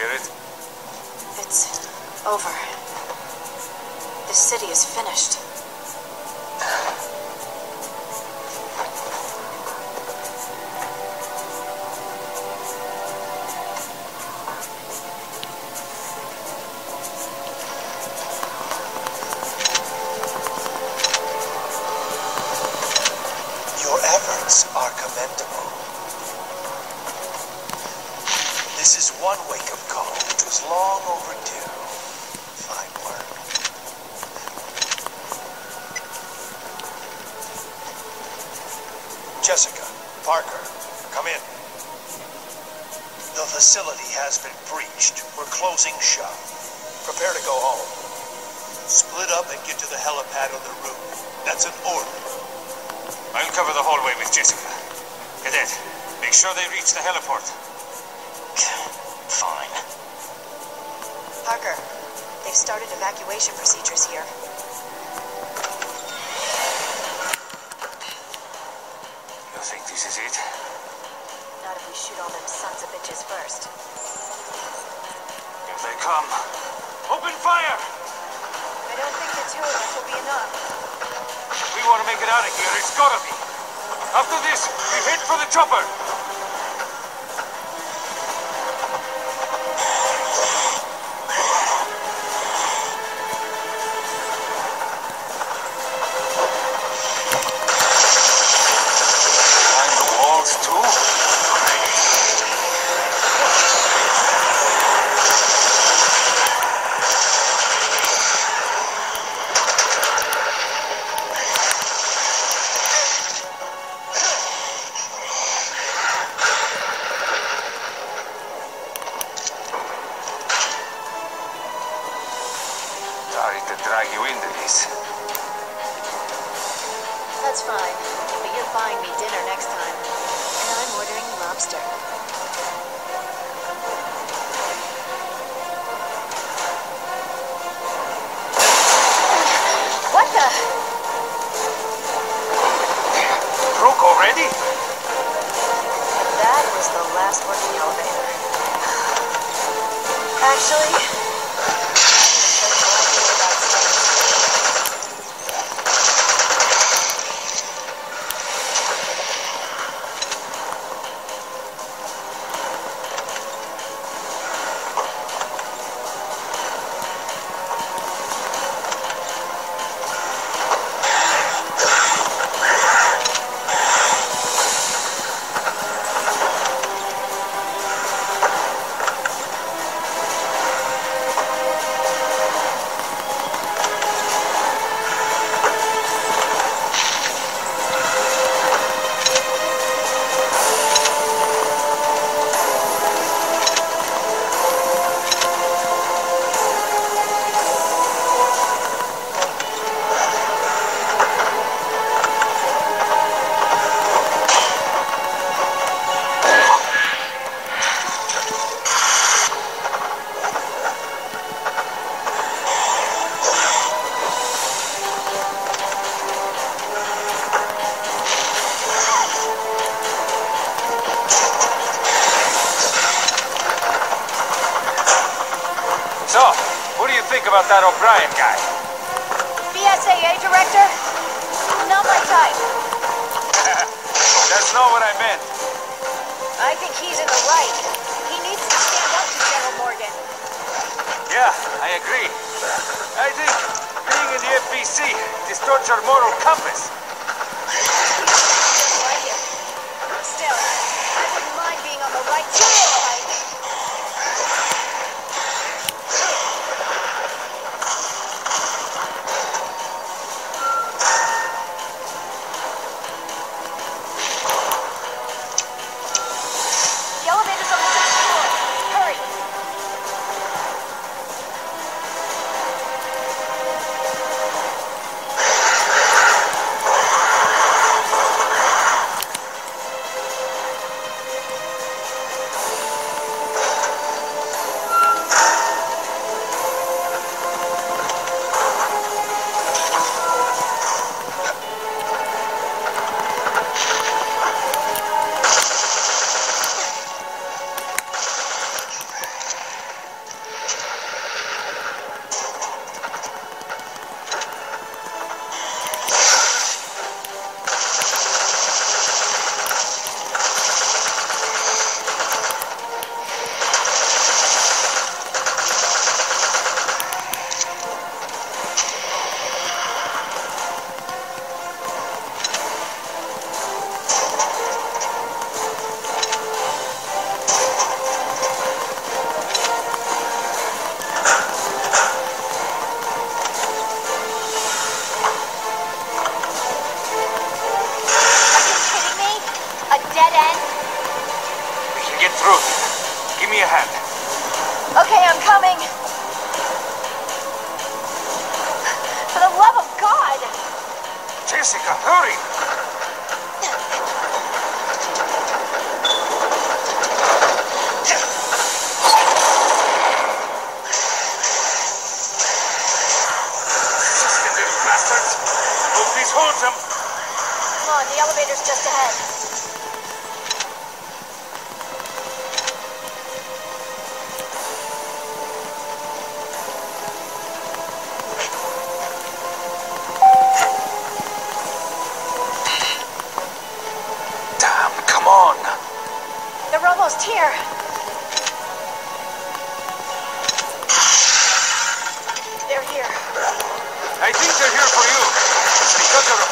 spirit. It's over. The city is finished. Your efforts are commendable. One wake-up call which was long overdue. Fine work. Jessica, Parker, come in. The facility has been breached. We're closing shop. Prepare to go home. Split up and get to the helipad on the roof. That's an order. I'll cover the hallway with Jessica. Cadet, make sure they reach the heliport. Fine. Parker, they've started evacuation procedures here. You think this is it? Not if we shoot all them sons of bitches first. Here they come. Open fire! I don't think the two of us will be enough. If we want to make it out of here, it's gotta be. After this, we head for the chopper. What do you think about that O'Brien guy? BSAA eh, director? Not my type. That's not what I meant. I think he's in the right. He needs to stand up to General Morgan. Yeah, I agree. I think being in the FBC distorts our moral compass. Ruth, give me a hand. Okay, I'm coming. For the love of God! Jessica, hurry! Bastards! Move these holds them! Um. Come on, the elevator's just ahead. Almost here. They're here. I think they're here for you. Because you're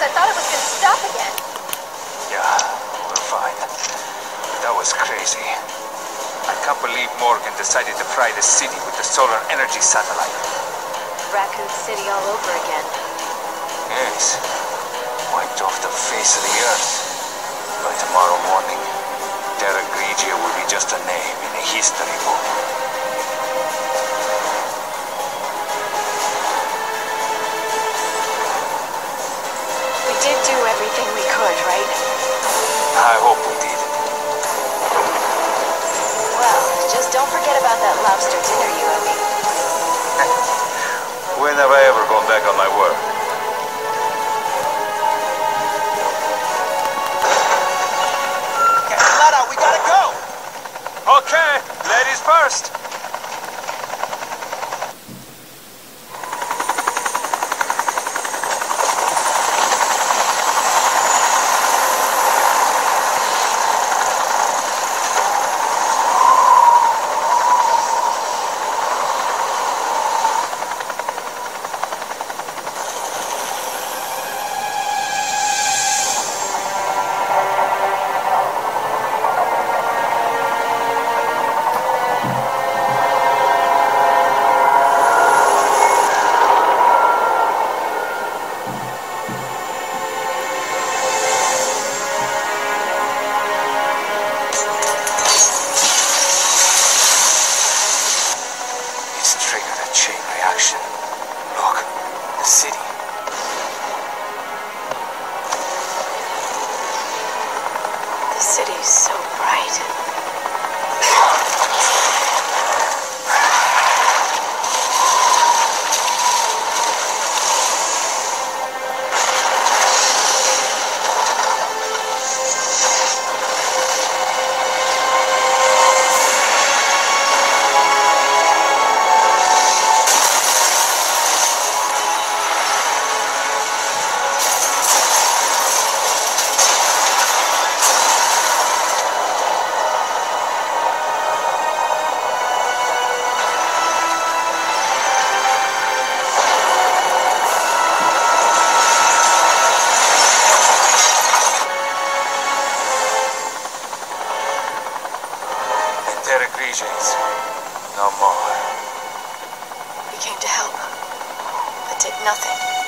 I thought it was gonna stop again. Yeah, we're fine. That was crazy. I can't believe Morgan decided to fry the city with the solar energy satellite. Raccoon City all over again. Yes. Wiped off the face of the earth. By tomorrow morning, Terra Grigia will be just a name in a history book. Lobster The city's so bright. Terra No more. We came to help, but did nothing.